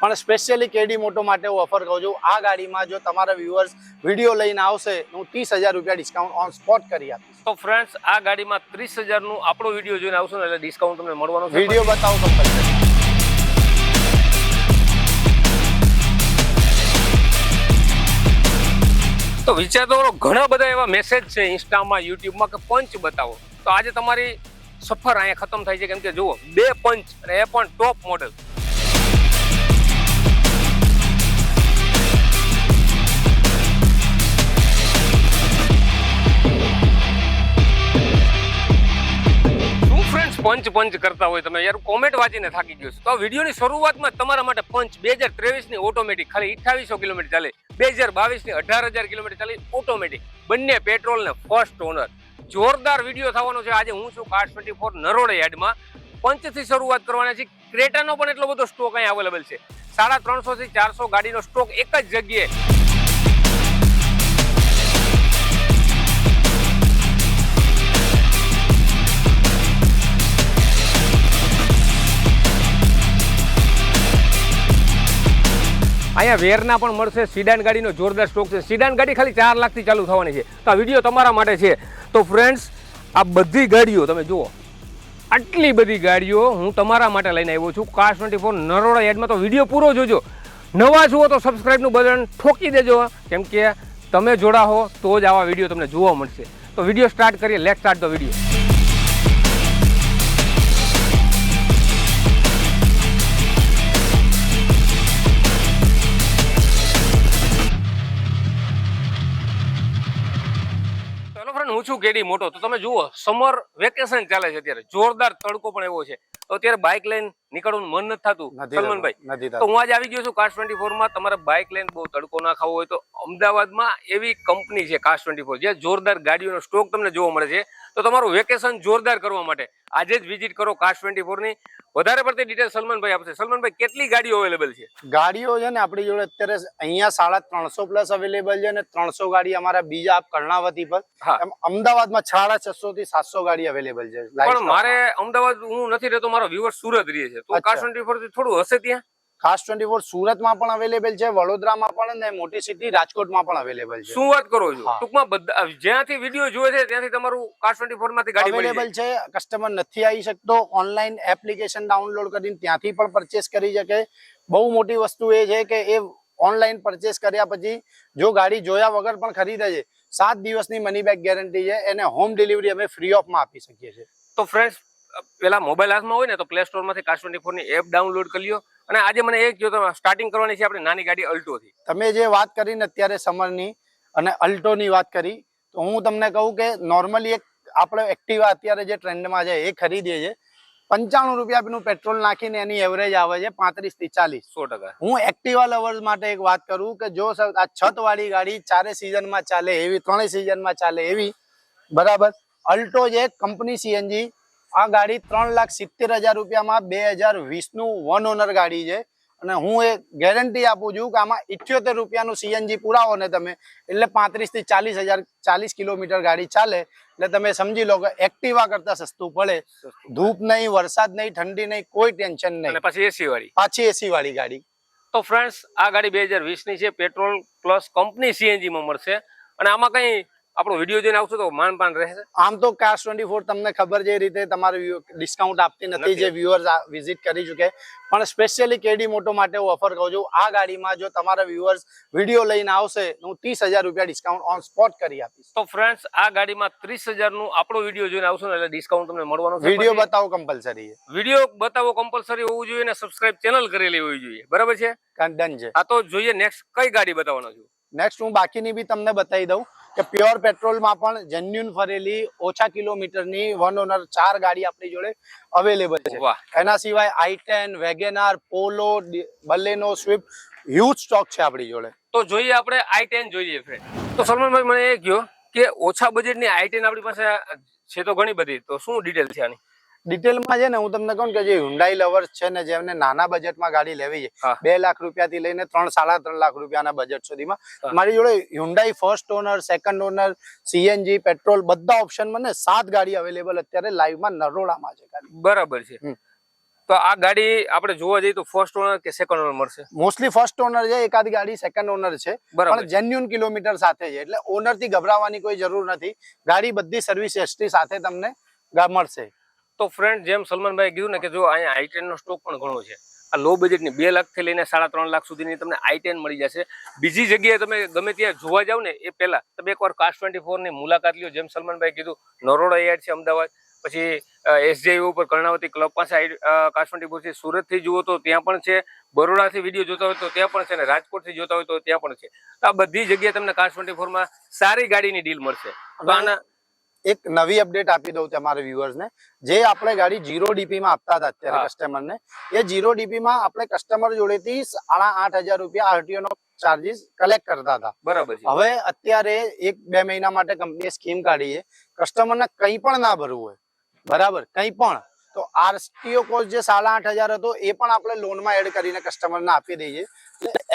પણ સ્પેશિયલી કેડી મોટો માટે હું ઓફર કહું છું આ ગાડીમાં જો તમારા વ્યુઅર્સ વીડિયો લઈને આવશે હું ત્રીસ હજાર રૂપિયા ડિસ્કાઉન્ટ ઓન સ્પોટ કરી આપીશ. તો ફ્રેન્ડ્સ આ ગાડીમાં ત્રીસ હજારનું આપણો વીડિયો જોઈને આવશો ને એટલે ડિસ્કાઉન્ટ તમને મળવાનું વીડિયો બતાવો કમ્પલસરી તો વિચાર તો કરો, ઘણા બધા એવા મેસેજ છે ઇન્સ્ટામાં યુટ્યુબમાં કે પંચ બતાવો. તો આજે તમારી સફર અહીંયા ખતમ થાય છે કેમ કે જુઓ બે પંચ અને એ પણ ટોપ મોડેલ પંચ કરતા હોય તમે યાર, કોમેન્ટ વાંચીને થાકી ગયો છો. તો આ વિડીયોની શરૂઆતમાં તમારા માટે પંચ બે હજાર ત્રેવીસની ઓટોમેટિક ખાલી અઠ્ઠાવીસો કિલોમીટર ચાલે. બે હજાર બાવીસની અઢાર હજાર કિલોમીટર ચાલે ઓટોમેટિક બંને પેટ્રોલ ને ફર્સ્ટ ઓનર જોરદાર વીડિયો થવાનો છે. આજે હું છું કાર ટ્વેન્ટી ફોર નરોડા યાર્ડમાં. પંચથી શરૂઆત કરવાના છે. ક્રેટાનો પણ એટલો બધો સ્ટોક અહીં અવેલેબલ છે. સાડા ત્રણસો થી ચારસો ગાડીનો સ્ટોક એક જ જગ્યાએ. અહીંયા વેરના પણ મળશે, સિડાન ગાડીનો જોરદાર સ્ટોક છે. સિડાન ગાડી ખાલી ચાર લાખથી ચાલુ થવાની છે. તો આ વીડિયો તમારા માટે છે. તો ફ્રેન્ડ્સ આ બધી ગાડીઓ, તમે જુઓ. આટલી બધી ગાડીઓ હું તમારા માટે લઈને આવ્યો છું. કાર ટ્વેન્ટી ફોર નરોડા યાર્ડમાં તો વીડિયો પૂરો જોજો. નવા જુઓ તો સબસ્ક્રાઈબનું બટન ઠોકી દેજો. કેમ કે તમે જોડાહો તો જ આવા વીડિયો તમને જોવા મળશે. તો વીડિયો સ્ટાર્ટ કરીએ. લેટ સ્ટાર્ટ ધ વીડિયો છું કેડી મોટો. તો તમે જુઓ, સમર વેકેશન ચાલે છે અત્યારે. જોરદાર તડકો પણ એવો છે. અત્યારે બાઇક લઈને નીકળવાનું મન નથી થતું સલમાનભાઈ. તો હું આજે આવી ગયો છું કાસ ટ્વેન્ટી ફોરમાં તમારે બાઇક લઈને બહુ તડકો ના ખાવો હોય તો અમદાવાદમાં એવી કંપની છે કાસ્ટ ટ્વેન્ટી ફોર જે જોરદાર ગાડીઓનો સ્ટોક તમને જોવા મળે છે. તો તમારું વેકેશન જોરદાર કરવા માટે આજે જ વિઝિટ કરો કાસ ટ્વેન્ટી ફોરની વધારે પડતી ડિટેલ સલમાનભાઈ આપશે. સલમાનભાઈ કેટલી ગાડીઓ અવેલેબલ છે? ગાડીઓ છે ને આપણી જોડે અત્યારે અહીંયા સાડા ત્રણસો પ્લસ અવેલેબલ છે ને ત્રણસો ગાડી અમારા બીજા આપ કર્ણાવતી પર. અમદાવાદમાં સાડા છસો થી સાતસો ગાડી અવેલેબલ છે. પણ મારે અમદાવાદ હું નથી રહેતો મારો વ્યુઅર સુરત રહે છે તો અચ્છા. ટ્વેન્ટી ફોરથી થોડું હશે ત્યાં? ખાસ ટ્વેન્ટી ફોર સુરતમાં પણ અવેલેબલ છે વડોદરામાં પણ ને મોટી સિટી રાજકોટમાં પણ અવેલેબલ છે. શું વાત કરો છો? ટૂંકમાં બધા જ્યાંથી વીડિયો જોવે છે ત્યાંથી તમારું કાસ ટ્વેન્ટી ફોરમાંથી ગાડી અવેલેબલ છે કસ્ટમર નથી આવી શકતો ઓનલાઈન એપ્લિકેશન ડાઉનલોડ કરીને ત્યાંથી પણ પરચેસ કરી શકે. બહુ મોટી વસ્તુ એ છે કે એ ઓનલાઈન પરચેસ કર્યા પછી જો ગાડી જોયા વગર પણ ખરીદે છે સાત દિવસની મની બેક ગેરંટી છે એને હોમ ડિલિવરી અમે ફ્રી ઓફમાં આપી શકીએ છીએ. તો ફ્રેન્ડ્સ પેલા મોબાઈલ હાથમાં હોય ને તો પ્લે સ્ટોરમાંથી માંથી ટ્વેન્ટી ફોરની એપ ડાઉનલોડ કરી લો અને આજે મને એક જો તમે સ્ટાર્ટિંગ કરવાની છે આપણી નાની ગાડી અલ્ટોથી તમે જે વાત કરીને અત્યારે સમરની અને અલ્ટોની વાત કરી તો હું તમને કહું કે નોર્મલી એક આપણે એક્ટિવા અત્યારે જે ટ્રેન્ડમાં છે એ ખરીદીએ છે પંચાણું રૂપિયાનું પેટ્રોલ નાખીને એની એવરેજ આવે છે પાંત્રીસથી ચાલીસ. સો ટકા. હું એક્ટિવા લવર્સ માટે એક વાત કરું કે જો આ છત વાળી ગાડી ચારે સિઝનમાં ચાલે એવી ત્રણેય સિઝનમાં ચાલે એવી બરાબર? અલ્ટો જે કંપની સીએનજી આ ગાડી ત્રણ લાખ સિત્તેર હજાર રૂપિયામાં બે હજાર વીસનું વન ઓનર ગાડી છે. અને હું એ ગેરંટી આપું છું કે આમાં ઇઠ્યોતેર રૂપિયાનું સીએનજી પુરાવો ને તમે એટલે પાંત્રીસથી ચાલીસ હજાર ચાલીસ કિલોમીટર ગાડી ચાલે એટલે તમે સમજી લો કે એક્ટિવા કરતા સસ્તું પડે. ધૂપ નહીં વરસાદ નહીં ઠંડી નહીં કોઈ ટેન્શન નહીં. પછી એસી વાળી. પાછી એસી વાળી ગાડી. તો ફ્રેન્ડ્સ આ ગાડી બે હજાર વીસની છે પેટ્રોલ પ્લસ કંપની સીએનજીમાં મળશે. અને આમાં કઈ આપણો વીડિયો જોઈને આવશો તો માન પાન રહેશે. આમ તો કાસ્ટ ટ્વેન્ટી ફોર તમને ખબર જે રીતે તમારે ડિસ્કાઉન્ટ આપતી નથી. જે વ્યુઅર્સ વિઝિટ કરી ચુકે. પણ સ્પેશિયલી કેડી મોટો માટે હું ઓફર કહું છું આ ગાડીમાં જો તમારા વ્યુઅર્સ વીડિયો લઈને આવશે હું ત્રીસ હજાર રૂપિયા ડિસ્કાઉન્ટ ઓન સ્પોટ કરી આપીશ. તો ફ્રેન્ડ્સ આ ગાડીમાં ત્રીસનું આપણો વીડિયો જોઈને આવશો ને એટલે ડિસ્કાઉન્ટ તમને મળવાનું વીડિયો બતાવો કમ્પલસરી વીડિયો બતાવો કમ્પલસરી હોવું જોઈએ અને સબસ્ક્રાઇબ ચેનલ કરેલી હોવી જોઈએ. બરાબર છે? ડન છે. આ તો જોઈએ નેક્સ્ટ કઈ ગાડી બતાવવાનો છું? નેક્સ્ટ હું બાકીની બી તમને બતાવી દઉં. કે પ્યોર પેટ્રોલમાં પણ જેન્યુન ફરેલી ઓછા કિલોમીટરની વન ઓનર ચાર ગાડી આપણી જોડે અવેલેબલ છે. એના સિવાય i ten WagonR Polo Baleno Swift huge stock છે આપણી જોડે. તો જોઈએ આપણે આઈ ટેન જોઈએ ફ્રેન્ડ તો સલમાનભાઈ મને એ કહ્યો કે ઓછા બજેટની આઈ ટેન આપણી પાસે છે તો ઘણી બધી. તો શું ડિટેલ છે આની? ડિટેલમાં છે ને હું તમને કહું કે જે હુન્ડાઈ લવર્સ છે ને જેમને નાના બજેટમાં ગાડી લેવી છે બે લાખ રૂપિયાથી લઈને ત્રણ સાડા ત્રણ લાખ રૂપિયાના બજેટ સુધીમાં. મારી જોડે Hyundai first owner second owner CNG petrol બધા ઓપ્શનમાં ને સાત ગાડી અવેલેબલ અત્યારે લાઈવમાં નરોડામાં છે બરાબર છે. તો આ ગાડી આપણે જોવા જઈએ તો ફર્સ્ટ ઓનર કે સેકન્ડ ઓનર મળશે? મોસ્ટલી ફર્સ્ટ ઓનર છે એકાદ ગાડી સેકન્ડ ઓનર છે. પણ જેન્યુન કિલોમીટર સાથે છે એટલે ઓનરથી ગભરાવાની કોઈ જરૂર નથી. ગાડી બધી સર્વિસ એસટી સાથે તમને મળશે. તો ફ્રેન્ડ જેમ સલમાનભાઈ કીધું ને કે જો અહીંયા આઈટેનનો નો સ્ટોક પણ ઘણો છે આ લો બજેટની બે લાખથી લઈને સાડા ત્રણ લાખ સુધીની તમને આઈટેન મળી જશે. બીજી જગ્યાએ તમે ગમે ત્યાં જોવા જાવ ને એ પહેલાં તમે એકવાર કાસ્ટ ટ્વેન્ટી ફોરની મુલાકાત લ્યો જેમ સલમાનભાઈ કીધું નરોડા યાર્ડ છે અમદાવાદ પછી એસજીઆઈ ઉપર કર્ણાવતી ક્લબ પાસે કાસ્ટ ટ્વેન્ટી ફોર છે સુરતથી જુઓ તો ત્યાં પણ છે બરોડાથી વીડિયો જોતા હોય તો ત્યાં પણ છે ને રાજકોટથી જોતા હોય તો ત્યાં પણ છે. આ બધી જગ્યાએ તમને કાસ્ટ ટ્વેન્ટી ફોરમાં સારી ગાડીની ડીલ મળશે. તો આના એક નવી અપડેટ આપી દઉં તમારા વ્યુઅર્સને. જે આપણે ગાડી જીરો ડીપી માં આપતા હતા અત્યારે કસ્ટમરને એ જીરો ડીપી માં આપણે કસ્ટમર જોડેથી સાડા આઠ હજાર રૂપિયા આરટીઓ નો ચાર્જીસ કલેક્ટ કરતા હતા. બરાબર હવે અત્યારે એક બે મહિના માટે કંપનીએ સ્કીમ કાઢી છે. કસ્ટમરને કંઈ પણ ના ભરવું હોય. બરાબર? કંઈ પણ. તો આરટીઓ કોસ્ટ જે સાડા આઠ હજાર હતો એ પણ આપણે લોનમાં એડ કરીને કસ્ટમરને આપી દઈએ.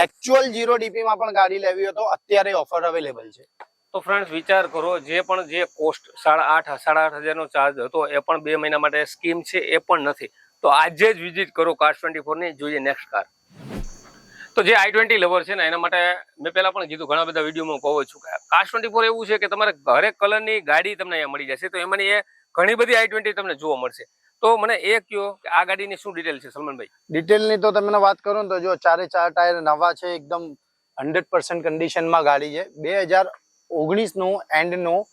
એકચ્યુઅલ જીરો ડીપીમાં પણ ગાડી લેવી હોય તો અત્યારે ઓફર અવેલેબલ છે. તો ફ્રેન્ડ્સ વિચાર કરો, જે પણ જે કોસ્ટ સાડા આઠ સાડા આઠ હજારનો ચાર્જ હતો, એ પણ બે મહિના માટે સ્કીમ છે, એ પણ નથી. તો આજે જ વિઝિટ કરો કાર ટ્વેન્ટી ફોરની, જોઈએ નેક્સ્ટ કાર તો જે આઈ ટ્વેન્ટી લવર છે ને, એના માટે મેં પહેલાં પણ કીધું, ઘણા બધા વિડીયોમાં કહું છું કે કાર ટ્વેન્ટી ફોર એવું છે કે તમારે હરેક કલરની ગાડી તમને અહીંયા મળી જશે, તો એમાંની એ ઘણી બધી આઈ ટ્વેન્ટી તમને જોવા મળશે. તો મને એ કહો કે આ ગાડીની શું ડિટેલ છે, સલમાનભાઈ? ડિટેલની તો તમને વાત કરું ને, તો જો ચારે ચાર ટાયર નવા છે, એકદમ હંડ્રેડ પર્સન્ટ કન્ડિશનમાં ગાડી છે. બે હજાર ઓગણીસનું એન્ડનું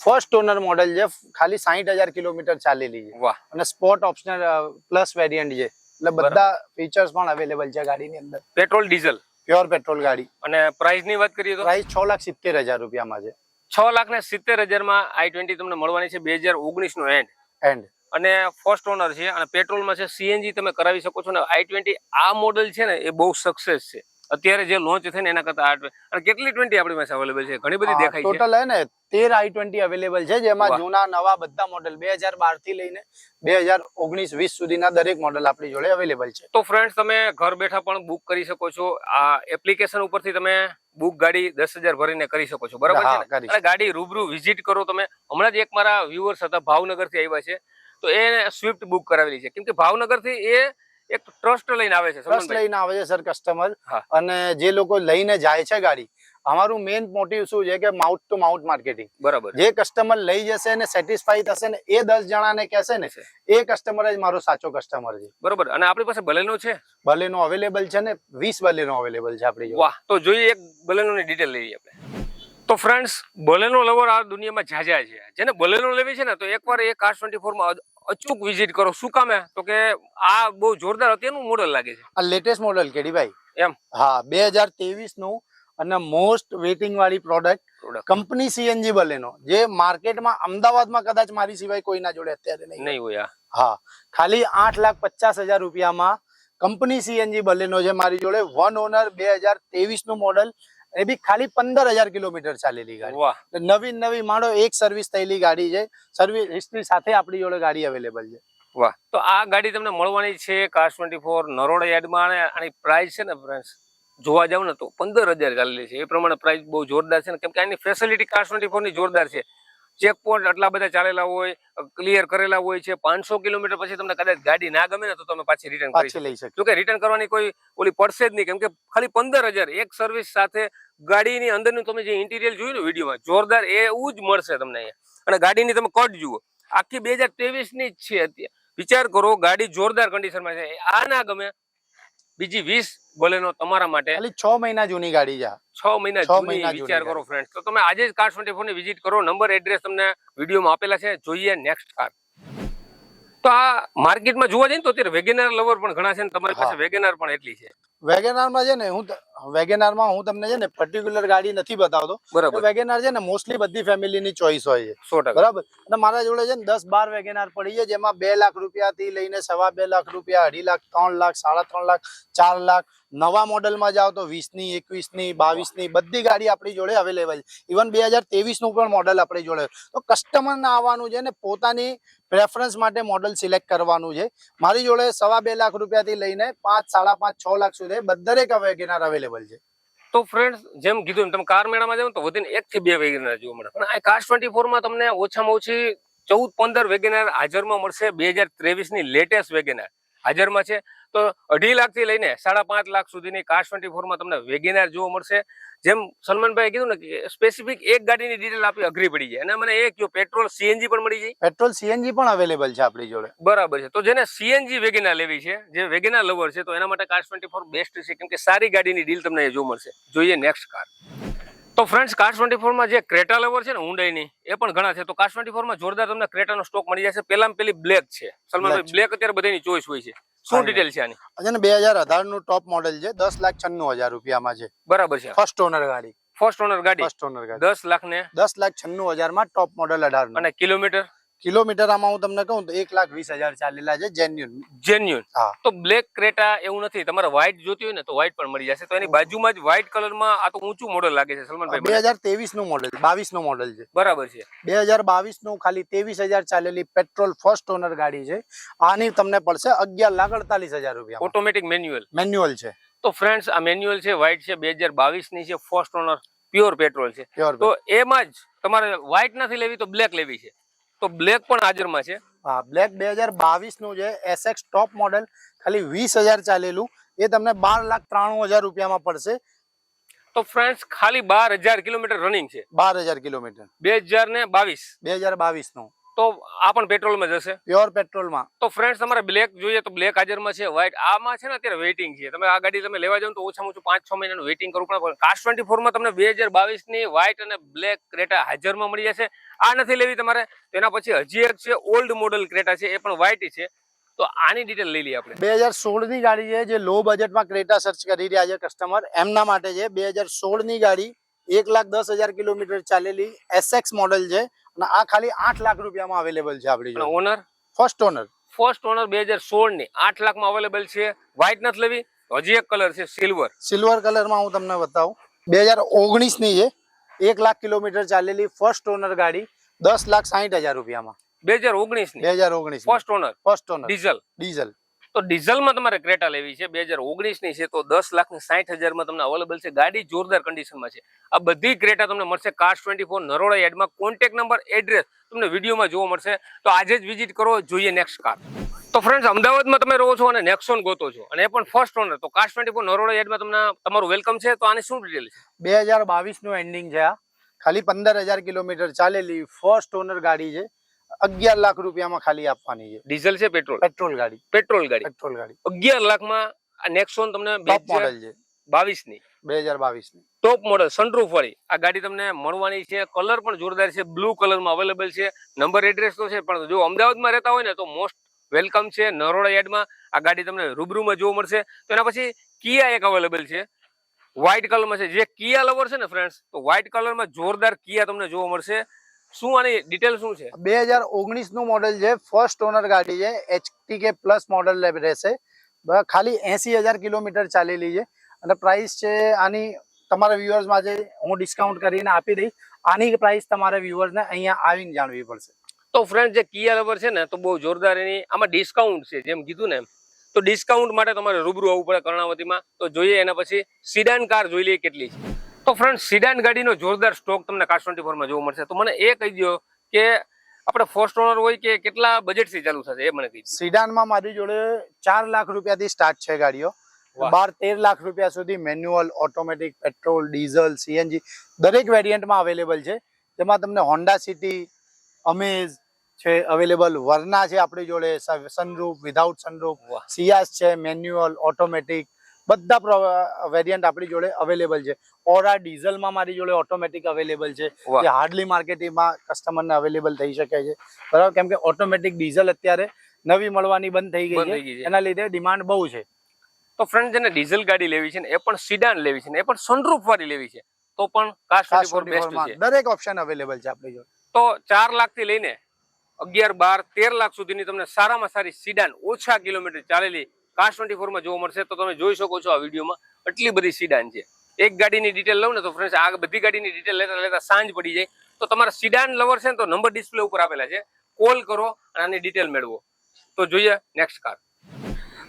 ફર્સ્ટ ઓનર મોડેલ છે ખાલી સાહીઠ હજાર કિલોમીટર ચાલેલી છે. અને સ્પોર્ટ ઓપ્શનલ પ્લસ વેરિયન્ટ છે એટલે બધા ફીચર્સ પણ અવેલેબલ છે ગાડીની અંદર. પેટ્રોલ ડીઝલ પ્યોર પેટ્રોલ ગાડી. અને પ્રાઇસની વાત કરીએ તો? પ્રાઇસ છ લાખ સિત્તેર હજાર રૂપિયામાં છે. છ લાખ ને સિત્તેર હજારમાં આઈ ટ્વેન્ટી તમને મળવાની છે બે હજાર ઓગણીસ નો એન્ડ એન્ડ અને ફર્સ્ટ ઓનર છે અને પેટ્રોલમાં છે સીએનજી તમે કરાવી શકો છો ને આઈ ટ્વેન્ટી આ મોડલ છે ને એ બહુ સક્સેસ છે. અત્યારે જે લોન્ચ થાય ને એના કરતા આઠ અને કેટલી ટ્વેન્ટી આપણી પાસે અવેલેબલ છે? ઘણી બધી દેખાય ટોટલ હે ને તેર આઈ ટ્વેન્ટી અવેલેબલ છે જેમાં. જૂના નવા બધા મોડેલ બે હજાર બારથી લઈને બે હજાર ઓગણીસ વીસ સુધીના દરેક મોડેલ આપણી જોડે અવેલેબલ છે. તો ફ્રેન્ડ્સ તમે ઘર બેઠા પણ બુક કરી શકો છો. આ એપ્લિકેશન ઉપરથી તમે બુક ગાડી દસ હજાર ભરીને કરી શકો છો. બરાબર છે અને ગાડી રૂબરૂ વિઝિટ કરો તમે. હમણાં જ એક મારા વ્યુઅર્સ હતા ભાવનગરથી આવ્યા છે. તો એ સ્વિફ્ટ બુક કરાવેલી છે. કેમ કે ભાવનગરથી એ એક ટ્રસ્ટ લઈને આવે છે ટ્રસ્ટ લઈને આવે છે સર કસ્ટમર અને જે લોકો લઈને જાય છે ગાડી અમારું મેઇન મોટિવ શું છે કે માઉથ ટુ માઉથ માર્કેટિંગ બરાબર. જે કસ્ટમર લઈ જશે ને સેટિસ્ફાઈ થશે ને એ દસ જણાને કહેશે ને એ કસ્ટમર જ મારો સાચો કસ્ટમર છે. બરાબર. અને આપણી પાસે બલેનો છે? બલેનો અવેલેબલ છે ને વીસ બલેનો અવેલેબલ છે આપણી વાહ. તો જોઈએ એક બલેનો ની ડિટેલ લઈએ આપણે. તો ફ્રેન્ડ્સ બલેનો લવર આ દુનિયામાં ઝાઝા છે. જેને બલેનો લેવી છે ને તો એકવાર એ કાર ટ્વેન્ટી ફોરમાં અચૂક વિઝિટ કરો. શું કામે તો કે આ બહુ જોરદાર અત્યારનું મોડલ લાગે છે. આ લેટેસ્ટ મોડલ કેડીભાઈ એમ? હા બે હજાર ત્રેવીસનું અને મોસ્ટ વેટિંગ વાળી પ્રોડક્ટ કંપની સીએનજી બલેનો જે માર્કેટમાં અમદાવાદમાં કદાચ મારી સિવાય કોઈના જોડે અત્યારે નહીં. નહીં હોય હા ખાલી આઠ લાખ પચાસ હજાર રૂપિયામાં કંપની સીએનજી બલેનો છે મારી જોડે વન ઓનર બે હજાર ત્રેવીસનું મોડલ એ બી ખાલી પંદર હજાર કિલોમીટર ચાલેલી ગાડી. વાહ. નવી નવી માણો એક સર્વિસ થયેલી ગાડી છે. સર્વિસ હિસ્ટ્રી સાથે આપણી જોડે ગાડી અવેલેબલ છે. વાહ. તો આ ગાડી તમને મળવાની છે કાર ટ્વેન્ટી ફોર નરોડા યાર્ડમાં અને આની પ્રાઇસ છે ને ફ્રેન્ડ્સ જોવા જાવ ને તો પંદર હજાર ચાલેલી છે. એ પ્રમાણે પ્રાઇસ બહુ જોરદાર છે ને કેમ કે આની ફેસિલિટી કાર ટ્વેન્ટી ફોરની જોરદાર છે. ચેક પોઈન્ટ આટલા બધા ચાલેલા હોય ક્લિયર કરેલા હોય છે પાંચસો કિલોમીટર પછી તમને કદાચ ગાડી ના ગમે ને તો તમે પાછી રિટર્ન કરી લઈ શકે. જો કે રિટર્ન કરવાની કોઈ ઓલી પડશે જ નહીં કેમ કે ખાલી પંદર હજાર એક સર્વિસ સાથે ગાડીની અંદરનું તમે જે ઇન્ટિરિયર જોયું ને વિડીયોમાં જોરદાર એવું જ મળશે તમને અહીંયા. અને ગાડીની તમે કટ જુઓ આખી બે હજારની જ છે વિચાર કરો ગાડી જોરદાર કન્ડિશનમાં છે આ ના ગમે. બીજી વીસ બોલેનો તમારા માટે. ખાલી છ મહિના જૂની ગાડી છે. છ મહિના જૂની વિચાર કરો. ફ્રેન્ડ તો તમે આજે જ કાર ટ્વેન્ટી ફોરની વિઝિટ કરો. નંબર એડ્રેસ તમને વિડીયોમાં આપેલા છે. જોઈએ નેક્સ્ટ કાર તો આ માર્કેટમાં જોવા જઈએ તો અત્યારે વેગેનાર લવર પણ ઘણા છે ને તમારી પાસે વેગેનર વેગેનાર પણ એટલી છે. વેગેનારમાં છે ને હું વેગેનારમાં હું તમને છે ને પર્ટિક્યુલર ગાડી નથી બતાવતો. બરાબર. વેગેનાર છે ને મોસ્ટલી બધી ફેમિલીની ચોઈસ હોય છે. બરાબર? અને મારા જોડે છે ને દસ બાર વેગેનાર પડી છે જેમાં બે લાખ રૂપિયાથી લઈને સવા બે લાખ રૂપિયા અઢી લાખ ત્રણ લાખ સાડા ત્રણ લાખ ચાર લાખ નવા મોડલમાં જાઓ તો વીસની એકવીસની બાવીસની બધી ગાડી આપણી જોડે અવેલેબલ છે. ઇવન બે હજાર તેવીસનું પણ મોડલ આપણી જોડે. તો કસ્ટમરને આવવાનું છે ને પોતાની પ્રેફરન્સ માટે મોડલ સિલેક્ટ કરવાનું છે. મારી જોડે સવા બે લાખ રૂપિયાથી લઈને પાંચ સાડા પાંચ છ લાખ સુધી દરેક વેગેનાર અવેલેબલ છે. તો ફ્રેન્ડ જેમ કીધું તમે કાર મેળામાં જાવ તો વધીને એક થી બે વેગેનાર જોવા મળે. પણ આ કાર ટ્વેન્ટી ફોરમાં તમને ઓછામાં ઓછી ચૌદ પંદર વેગેનાર હાજરમાં મળશે બે હજાર ત્રેવીસની લેટેસ્ટ વેગેનાર હાજરમાં છે. તો અઢી લાખથી લઈને સાડા પાંચ લાખ સુધીની કાર ટ્વેન્ટી ફોરમાં તમને વેગેનાર જોવા મળશે. જેમ સલમાનભાઈ કીધું ને કે સ્પેસિફિક એક ગાડીની ડિટેલ આપી અઘરી પડી જાય. અને મને એ કહ્યું પેટ્રોલ સીએનજી પણ મળી જાય? પેટ્રોલ સીએનજી પણ અવેલેબલ છે આપણી જોડે. બરાબર છે. તો જેને સીએનજી વેગેનાર લેવી છે જે વેગેનાર લવર છે તો એના માટે કાર ટ્વેન્ટી ફોર બેસ્ટ છે. કેમ કે સારી ગાડીની ડીલ તમને જોવા મળશે. જોઈએ નેક્સ્ટ કાર તો ફ્રેન્ડ્સ કાર ટ્વેન્ટી ફોરમાં જે ક્રેટા લેવર છે ને ઊંડાઈની એ પણ ઘણા છે. તો કાર ટ્વેન્ટી ફોરમાં જોરદાર તમને ક્રેટાનો સ્ટોક મળી જશે. પેલામાં પેલી બ્લેક છે. સલમાનભાઈ બ્લેક અત્યારે બધાની ચોઈસ હોય છે. શું ડિટેલ છે આની? અને બે હજાર અઢારનું ટોપ મોડેલ છે. દસ લાખ છન્નું હજાર રૂપિયામાં છે. બરાબર છે. ફર્સ્ટ ઓનર ગાડી. ફર્સ્ટ ઓનર ગાડી. ફર્સ્ટ ઓનર ગાડી. દસ લાખ ને દસ લાખ છન્નું હજારમાં ટોપ મોડેલ અઢાર અને કિલોમીટર? કિલોમીટર આમાં હું તમને કહું તો એક લાખ વીસ હજાર ચાલેલા છે જેન્યુન જેન્યુન હા. તો બ્લેક ક્રેટા એવું નથી. તમારે વ્હાઈટ જોતી હોય ને તો વ્હાઈટ પણ મળી જશે. તો એની બાજુમાં જ વ્હાઈટ કલરમાં આ તો ઊંચું મોડલ લાગે છે સલમાનભાઈ બે હજાર ત્રેવીસનું મોડેલ બાવીસનું મોડેલ છે. બરાબર છે. બે હજાર બાવીસનું ખાલી ત્રેવીસ હજાર ચાલેલી પેટ્રોલ ફર્સ્ટ ઓનર ગાડી છે. આની તમને પડશે અગિયાર લાખ અડતાલીસ હજાર રૂપિયા ઓટોમેટિક મેન્યુઅલ મેન્યુઅલ છે. તો ફ્રેન્ડ્સ આ મેન્યુઅલ છે વ્હાઈટ છે બે હજાર બાવીસની છે ફર્સ્ટ ઓનર પ્યોર પેટ્રોલ છે. તો એમાં જ તમારે વ્હાઈટ નથી લેવી તો બ્લેક લેવી છે. તો બ્લેક પણ હાજરમાં છે. હા બ્લેક બે હજાર બાવીસનું છે એસએક્સ ટોપ મોડેલ ખાલી વીસ હજાર ચાલેલું. એ તમને બાર લાખ ત્રાણું હજાર રૂપિયામાં પડશે. તો ફ્રેન્ડ્સ ખાલી બાર હજાર કિલોમીટર રનિંગ છે. બાર હજાર કિલોમીટર. બે હજાર ને બાવીસ. બે હજાર બાવીસનું તો આ પણ પેટ્રોલમાં જશે પ્યોર પેટ્રોલમાં તો ફ્રેન્ડ્સ તમારે બ્લેક જોઈએ તો બ્લેક હાજરમાં છે વ્હાઇટ આમાં છે ને અત્યારે વેઇટિંગ છે. તમે આ ગાડી તમે લેવા જાવ તો ઓછામાં ઓછું પાંચ છ મહિનાનું વેઇટિંગ કરવું પડે. કાસ ટ્વેન્ટી ફોરમાં તમને બે હજાર બાવીસની વ્હાઇટ અને બ્લેક ક્રેટા હાજરમાં મળી જશે. આ નથી લેવી તમારે. તેના પછી હજી એક છે ઓલ્ડ મોડલ ક્રેટા છે એ પણ વ્હાઇટ છે. તો આની ડિટેલ લઈ લઈએ આપણે. બે હજાર સોળની ગાડી છે જે લો બજેટમાં ક્રેટા સર્ચ કરી રહ્યા છે કસ્ટમર એમના માટે છે બે હજાર સોળની ગાડી એક લાખ દસ હજાર કિલોમીટર ચાલેલી એસએક્સ મોડલ છે. અને આ ખાલી આઠ લાખ રૂપિયામાં અવેલેબલ છે આપણી owner first owner first owner બે હજાર સોળની આઠ લાખમાં અવેલેબલ છે. વ્હાઈટ નથી લેવી. હજી એક કલર છે સિલ્વર સિલ્વર કલરમાં હું તમને બતાવું. બે હજાર ઓગણીસની છે. એક લાખ કિલોમીટર ચાલેલી ફર્સ્ટ ઓનર ગાડી દસ લાખ સાહીઠ હજાર રૂપિયામાં. બે હજાર ઓગણીસ બે હજાર ઓગણીસ first owner first owner diesel diesel તો ડીઝલમાં તમારે ક્રેટા લેવી છે. બે હજાર ઓગણીસની છે તો દસ લાખ ને સાઠ હજારમાં તમને અવેલેબલ છે. ગાડી જોરદાર કન્ડિશનમાં છે. આ બધી ક્રેટા તમને મળશે. કાર્સ ટ્વેન્ટી ફોર નરોડા એડમાં કોન્ટેક્ટ નંબર એડ્રેસ તમને વિડીયોમાં જોવા મળશે. તો આજે જ વિઝિટ કરો. જોઈએ નેક્સ્ટ કાર તો ફ્રેન્ડ્સ અમદાવાદમાં તમે રહો છો અને નેક્સોન ગોતો છો. અને એ પણ ફર્સ્ટ ઓનર તો કાર્સ ટ્વેન્ટી ફોર નરોડા એડમાં તમને તમારું વેલકમ છે. તો આને શું ડિટેલ છે? બે હજાર બાવીસનું એન્ડિંગ છે આ. ખાલી પંદર હજાર કિલોમીટર ચાલેલી ફર્સ્ટ ઓનર ગાડી છે. અગિયાર લાખ રૂપિયામાં ખાલી આપવાની છે. ડીઝલ છે પેટ્રોલ? પેટ્રોલ ગાડી. પેટ્રોલ ગાડી. પેટ્રોલ ગાડી. અગિયાર લાખમાં નેક્સોન તમને ટોપ મોડેલ છે. બાવીસની. બે હજાર બાવીસની ટોપ મોડલ સનરૂફ વાળી. આ ગાડી તમને મળવાની છે. કલર પણ જોરદાર છે. બ્લુ કલરમાં અવેલેબલ છે. નંબર એડ્રેસ તો છે પણ જો અમદાવાદમાં રહેતા હોય ને તો મોસ્ટ વેલકમ છે. નરોડા યાર્ડમાં આ ગાડી તમને રૂબરૂમાં જોવા મળશે. તો એના પછી કિયા એક અવેલેબલ છે. વ્હાઇટ કલરમાં છે. જે કિયા લવર છે ને ફ્રેન્ડ્સ તો વ્હાઇટ કલરમાં જોરદાર કિયા તમને જોવા મળશે. શું આની ડિટેલ શું છે? બે હજાર ઓગણીસનું મોડેલ છે ફર્સ્ટ ઓનર ગાડી છે એચટી કે પ્લસ મોડેલ રહેશે. ખાલી એસી હજાર કિલોમીટર ચાલેલી છે. અને પ્રાઇસ છે આની તમારા વ્યુઅર્સ માટે હું ડિસ્કાઉન્ટ કરીને આપી દઈશ આની પ્રાઇસ તમારા વ્યુઅર્સને અહીંયા આવીને જાણવી પડશે. તો ફ્રેન્ડ જે કિયા લવર છે ને તો બહુ જોરદાર એની આમાં ડિસ્કાઉન્ટ છે જેમ કીધું ને એમ. તો ડિસ્કાઉન્ટ માટે તમારે રૂબરૂ આવવું પડે કર્ણાવતીમાં. તો જોઈએ એના પછી સિડાન કાર જોઈ લઈએ કેટલી છે. તો ફ્રેન્ડ સિડાન ગાડીનો જોરદાર સ્ટોક તમને કાર ટ્વેન્ટી ફોરમાં જોવા મળશે. તો મને એ કહી દો કે આપણે ફર્સ્ટ ઓનર હોય કે કેટલા બજેટથી ચાલુ થશે એ મને કહી સિડાનમાં મારી જોડે ચાર લાખ રૂપિયાથી સ્ટાર્ટ છે ગાડીઓ. બાર તેર લાખ રૂપિયા સુધી manual automatic petrol diesel CNG દરેક વેરિયન્ટમાં અવેલેબલ છે. જેમાં તમને હોન્ડા સિટી અમેઝ છે અવેલેબલ વર્ના છે આપણી જોડે સનરૂફ વિધાઉટ સનરૂફ સિયાસ છે મેન્યુઅલ ઓટોમેટિક બધા વેરિયન્ટ આપણી જોડે અવેલેબલ છે. ઓરા ડીઝલમાં મારી જોડે ઓટોમેટિક અવેલેબલ છે. જે હાર્ડલી માર્કેટિંગમાં કસ્ટમરને અવેલેબલ થઈ શકે છે. બરાબર? કેમ કે ઓટોમેટિક ડીઝલ અત્યારે નવી મળવાની બંધ થઈ ગઈ છે. એના લીધે ડિમાન્ડ બહુ છે. તો ફ્રેન્ડ જેને ડીઝલ ગાડી લેવી છે ને એ પણ સિડાન લેવી છે ને એ પણ સનરૂફ વાળી લેવી છે તો પણ કાસ્ટ ફોર બેસ્ટ છે. દરેક ઓપ્શન અવેલેબલ છે આપણી જોડે. તો ચાર લાખથી લઈને અગિયાર બાર તેર લાખ સુધીની તમને સારામાં સારી સિડાન ઓછા કિલોમીટર ચાલેલી કાર ટ્વેન્ટી ફોરમાં જોવા મળશે. તો તમે જોઈ શકો છો આ વિડીયોમાં આટલી બધી સિડાન છે. એક ગાડીની ડિટેલ લઉં ને તો ફ્રેન્ડ્સ આ બધી ગાડીની ડિટેલ લેતા લેતા સાંજ પડી જાય. તો તમારા સિડાન લવર છે ને તો નંબર ડિસ્પ્લે ઉપર આપેલા છે. કોલ કરો અને આની ડિટેલ મેળવો. તો જોઈએ નેક્સ્ટ કાર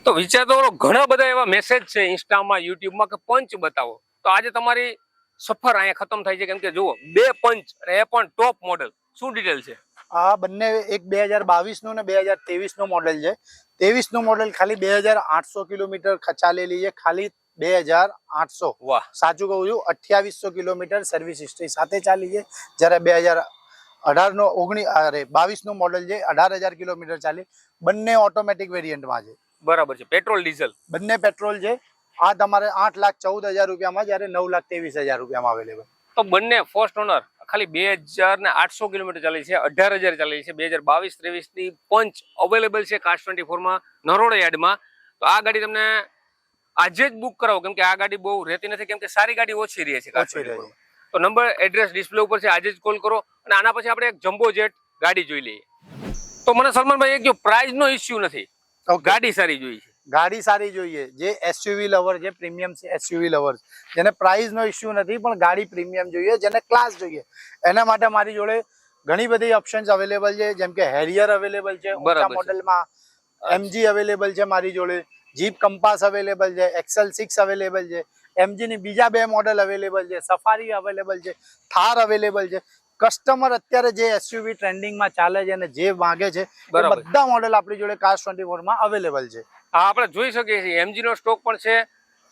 તો વિચાર તો ઘણા બધા એવા મેસેજ છે ઇન્સ્ટામાં યુટ્યુબમાં કે પંચ બતાવો. તો આજે તમારી સફર અહીંયા ખતમ થાય છે. કેમ કે જુઓ, બે પંચ અને એ પણ ટોપ મોડલ શું ડિટેલ છે? આ બંને એક બે હજાર બાવીસનું ને બે હજાર તેવીસનું મોડેલ છે. તેવીસનું મોડેલ ખાલી બે હજાર આઠસો કિલોમીટર ખચાલેલી ચાલેલી છે. ખાલી બે હજાર આઠસો. વાહ. સાચું કહું છું અઠ્યાવીસો કિલોમીટર સર્વિસ હિસ્ટ્રી સાથે ચાલી છે. જ્યારે બે હજાર અઢારનો ઓગણી અરે બાવીસનું મોડેલ છે અઢાર હજાર કિલોમીટર ચાલી. બંને ઓટોમેટિક વેરિયન્ટમાં છે. બરાબર છે. Petrol diesel. બંને પેટ્રોલ છે. આ તમારે આઠ લાખ ચૌદ હજાર રૂપિયામાં જ્યારે નવ લાખ ત્રેવીસ હજાર રૂપિયામાં અવેલેબલ તો બંને ફર્સ્ટ ઓનર ખાલી બે હજાર ને આઠસો કિલોમીટર ચાલી છે અઢાર હજાર ચાલી છે બે હજાર બાવીસ ત્રેવીસની પંચ અવેલેબલ છે કાસ્ટ ટ્વેન્ટી ફોરમાં નરોડા યાર્ડમાં તો આ ગાડી તમને આજે જ બુક કરાવો કેમ કે આ ગાડી બહુ રહેતી નથી કેમ કે સારી ગાડી ઓછી રહે છે કાસ્ટ ઓછી રહે 24 માં. તો નંબર એડ્રેસ ડિસ્પ્લે ઉપર છે આજે જ કોલ કરો અને આના પછી આપણે એક જમ્બો જેટ ગાડી જોઈ લઈએ. તો મને સલમાનભાઈ એક જો પ્રાઇસ નો ઇસ્યુ નથી ગાડી સારી જોઈ છે. ગાડી સારી જોઈએ. જે એસયુવી લવર છે પ્રીમિયમ એસયુવી લવર જેને પ્રાઇઝનો ઇસ્યુ ઇશ્યુ નથી પણ ગાડી પ્રીમિયમ જોઈએ જેને ક્લાસ જોઈએ. એના માટે મારી જોડે ઘણી બધી ઓપ્શન્સ અવેલેબલ છે. જેમ કે હેરિયર અવેલેબલ છે મોડેલમાં. એમજી અવેલેબલ છે મારી જોડે. જીપ કંપાસ અવેલેબલ છે એક્સેલ સિક્સ અવેલેબલ છે. એમજીની બીજા બે મોડલ અવેલેબલ છે. સફારી અવેલેબલ છે થાર અવેલેબલ છે. કસ્ટમર અત્યારે જે એસયુવી ટ્રેન્ડિંગમાં ચાલે છે અને જે માંગે છે બધા મોડેલ આપણી જોડે કાસ ટ્વેન્ટી ફોરમાં અવેલેબલ છે. હા આપણે જોઈ શકીએ છીએ. એમજી નો સ્ટોક પણ છે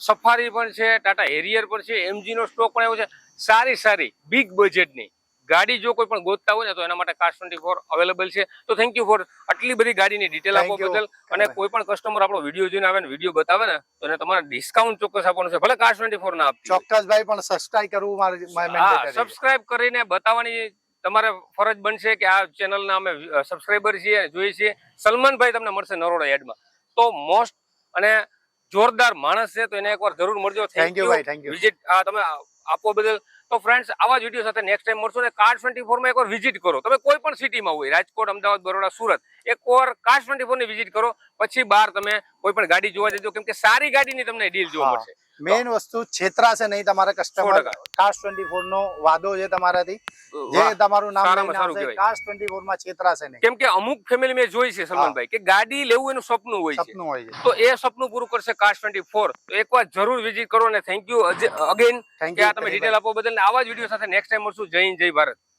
સફારી પણ છે ટાટા હેરિયર પણ છે એમજી નો સ્ટોક પણ એવો છે. સારી સારી બિગ બજેટની ગાડી જો કોઈ પણ ગોતતા હોય ને તો એના માટે કાસ ટ્વેન્ટી અવેલેબલ છે. તો થેન્ક યુ ફોર આટલી બધી ગાડીની ડિટેલ આપવા બદલ. અને કોઈ પણ કસ્ટમર આપણો વીડિયો જોઈને આવે ને વીડિયો બતાવે ને તો એને તમારે ડિસ્કાઉન્ટ ચોક્કસ આપવાનું છે. ભલે કાસ ટ્વેન્ટી ફોર ના આપતી હોય. ચોક્કસ ભાઈ પણ સબસ્ક્રાઇબ કરવું મારે હા સબસ્ક્રાઇબ કરીને બતાવવાની તમારે ફરજ બનશે કે આ ચેનલના અમે સબસ્ક્રાઇબર છીએ જોઈએ છીએ. સલમાનભાઈ તમને મળશે નરોડા એડમાં તો મોસ્ટ અને જોરદાર માણસ છે તો એને એકવાર જરૂર મળજો. થેન્ક યુ ભાઈ, થેન્ક યુ વિઝિટ તમે આપો બદલ. તો ફ્રેન્ડ્સ આવા જ વીડિયો સાથે નેક્સ્ટ ટાઈમ મળશો અને કાર ટ્વેન્ટી ફોરમાં એકવાર વિઝિટ કરો. તમે કોઈ પણ સિટીમાં હોય રાજકોટ અમદાવાદ બરોડા સુરત એકવાર કાર ટ્વેન્ટી ફોરની વિઝિટ કરો. પછી બહાર તમે કોઈ પણ ગાડી જોવા જજો કેમ કે સારી ગાડીની તમને ડીલ જોવા મળશે. મેઇન વસ્તુ છેતરાશે નહીં તમારા કસ્ટમર 100%. ટ્વેન્ટી ફોર નો વાદો છે તમારાથી. જે તમારું નામ સારામાં લઈને સારું આવશે કહેવાય. કાસ ટ્વેન્ટી ફોરમાં છેતરાશે નહીં. કેમ કે અમુક ફેમિલી મેં જોઈ છે સલમાનભાઈ કે ગાડી લેવું એનું સપનું હોય સપનું હોય છે. તો એ સપનું પૂરું કરશે કાસ્ટ ટ્વેન્ટી ફોર તો એકવાર જરૂર વિઝિટ કરો ને થેન્ક યુ અગેન કે આ તમે ડિટેલ આપો બદલ આવા જ વીડિયો સાથે નેક્સ્ટ ટાઈમ મળશું. જય હિન્દ જય ભારત.